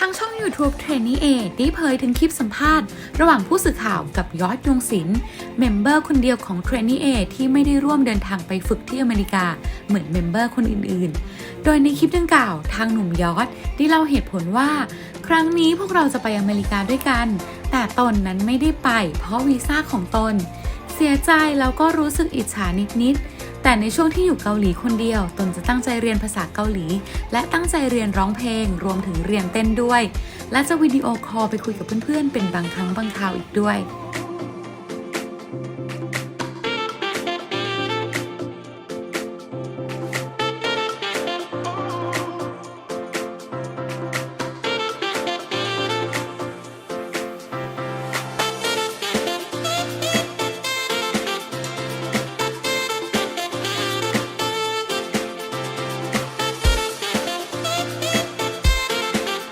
ทางช่อง YouTube t r a i n e e ได้เผยถึงคลิปสัมภาษณ์ ระหว่างผู้สื่อข่าวกับยอดยงศิลป์เมมเบอร์คนเดียวของ t r a i n e e ที่ไม่ได้ร่วมเดินทางไปฝึกที่อเมริกาเหมือนเมมเบอร์คนอื่นๆ โดยในคลิปดังกล่าว ทางหนุ่มยอดได้เล่าเหตุผลว่า ครั้งนี้พวกเราจะไปอเมริกาด้วยกัน แต่ตนนั้นไม่ได้ไป เพราะวีซ่าของตน เสียใจแล้วก็รู้สึกอิจฉานิดๆ แต่ในช่วงที่อยู่เกาหลีคนเดียว ตนจะตั้งใจเรียนภาษาเกาหลี และตั้งใจเรียนร้องเพลง รวมถึงเรียนเต้นด้วย และจะวิดีโอคอลไปคุยกับเพื่อนๆ เป็นบางครั้งบางคราวอีกด้วย